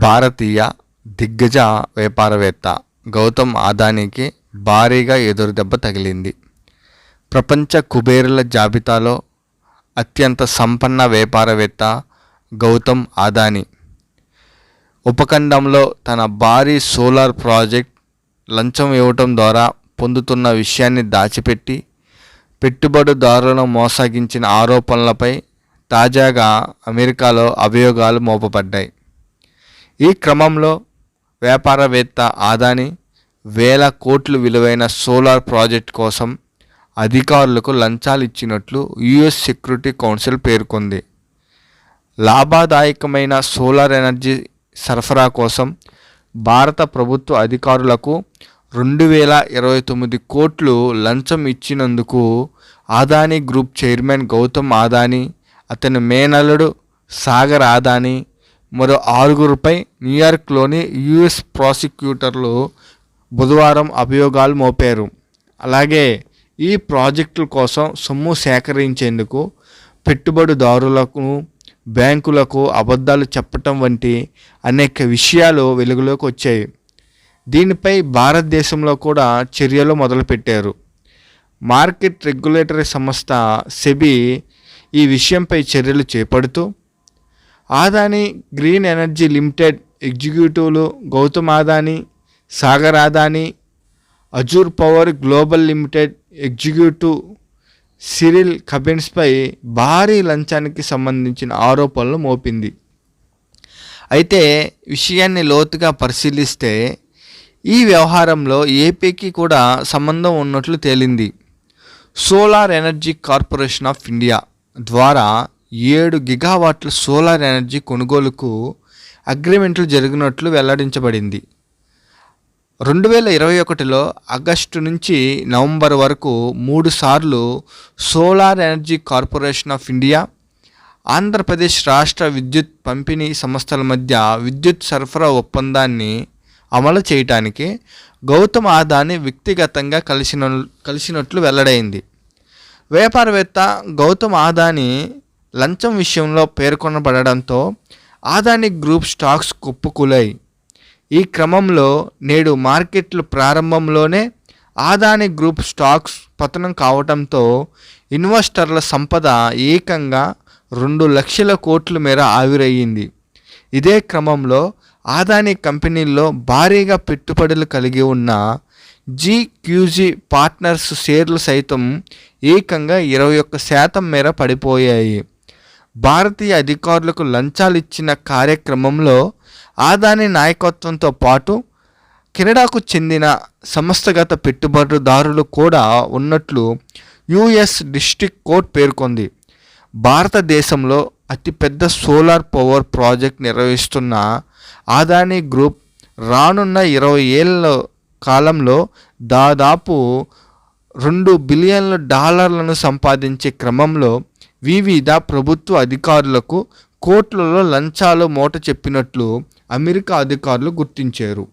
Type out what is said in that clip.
భారతీయ దిగ్గజ వ్యాపారవేత్త గౌతమ్ అదానీకి భారీగా ఎదురుదెబ్బ తగిలింది. ప్రపంచ కుబేరుల జాబితాలో అత్యంత సంపన్న వ్యాపారవేత్త గౌతమ్ అదానీ. ఉపఖండంలో తన భారీ సోలార్ ప్రాజెక్ట్ లంచం ఇవ్వటం ద్వారా పొందుతున్న విషయాన్ని దాచిపెట్టి పెట్టుబడిదారులను మోసగించిన ఆరోపణలపై తాజాగా అమెరికాలో అభియోగాలు మోపబడ్డాయి. ఈ క్రమంలో వ్యాపారవేత్త ఆదాని వేల కోట్లు విలువైన సోలార్ ప్రాజెక్ట్ కోసం అధికారులకు లంచాలు ఇచ్చినట్లు యుఎస్ సెక్యూరిటీ కౌన్సిల్ పేర్కొంది. లాభదాయకమైన సోలార్ ఎనర్జీ సరఫరా కోసం భారత ప్రభుత్వ అధికారులకు రెండు వేల ఇరవై తొమ్మిది కోట్లు లంచం ఇచ్చినందుకు ఆదానీ గ్రూప్ చైర్మన్ గౌతమ్ ఆదానీ అతని మేనల్లుడు సాగర్ ఆదానీ మరో ఆరుగురుపై న్యూయార్క్లోని యుఎస్ ప్రాసిక్యూటర్లు బుధవారం అభియోగాలు మోపారు. అలాగే ఈ ప్రాజెక్టుల కోసం సొమ్ము సేకరించేందుకు పెట్టుబడిదారులకు బ్యాంకులకు అబద్ధాలు చెప్పటం వంటి అనేక విషయాలు వెలుగులోకి వచ్చాయి. దీనిపై భారతదేశంలో కూడా చర్యలు మొదలుపెట్టారు. మార్కెట్ రెగ్యులేటరీ సంస్థ సెబీ ఈ విషయంపై చర్యలు చేపడుతూ Adani green energy limited ఎగ్జిక్యూటివ్లు Gautam Adani Sagar Adani Azure power global limited executive Cyril కబెన్స్పై భారీ లంచానికి సంబంధించిన ఆరోపణలు మోపింది. అయితే విషయాన్ని లోతుగా పరిశీలిస్తే ఈ వ్యవహారంలో ఏపీకి కూడా సంబంధం ఉన్నట్లు తేలింది. Solar energy corporation of India ద్వారా ఏడు గిగావాట్ల సోలార్ ఎనర్జీ కొనుగోలుకు అగ్రిమెంట్లు జరిగినట్లు వెల్లడించబడింది. రెండు వేల ఇరవై ఒకటిలో ఆగస్టు నుంచి నవంబర్ వరకు మూడు సార్లు solar energy corporation of India Andhra Pradesh రాష్ట్ర విద్యుత్ పంపిణీ సంస్థల మధ్య విద్యుత్ సరఫరా ఒప్పందాన్ని అమలు చేయటానికి గౌతమ్ ఆదాని వ్యక్తిగతంగా కలిసిన కలిసినట్లు వెల్లడైంది. వ్యాపారవేత్త గౌతమ్ ఆదాని లంచం విషయంలో పేర్కొనబడడంతో ఆదాని గ్రూప్ స్టాక్స్ కుప్పకూలాయి. ఈ క్రమంలో నేడు మార్కెట్లు ప్రారంభంలోనే ఆదాని గ్రూప్ స్టాక్స్ పతనం కావడంతో ఇన్వెస్టర్ల సంపద ఏకంగా రెండు లక్షల కోట్ల మేర ఆవిరయ్యింది ఇదే క్రమంలో ఆదాని కంపెనీల్లో భారీగా పెట్టుబడులు కలిగి ఉన్న జీక్యూజీ పార్ట్నర్స్ షేర్లు సైతం ఏకంగా ఇరవై ఒక్క శాతం మేర పడిపోయాయి. భారతీయ అధికారులకు లంచాలు ఇచ్చిన కార్యక్రమంలో ఆదాని నాయకత్వంతో పాటు కెనడాకు చెందిన సంస్థగత పెట్టుబడిదారులు కూడా ఉన్నట్లు యుఎస్ డిస్ట్రిక్ట్ కోర్ట్ పేర్కొంది. భారతదేశంలో అతిపెద్ద సోలార్ పవర్ ప్రాజెక్ట్ నిర్వహిస్తున్న ఆదాని గ్రూప్ రానున్న ఇరవై ఏళ్ళ కాలంలో దాదాపు రెండు బిలియన్ల డాలర్లను సంపాదించే క్రమంలో వివిధ ప్రభుత్వ అధికారులకు కోట్లలో లంచాలు మూట చెప్పినట్లు అమెరికా అధికారులు గుర్తించారు.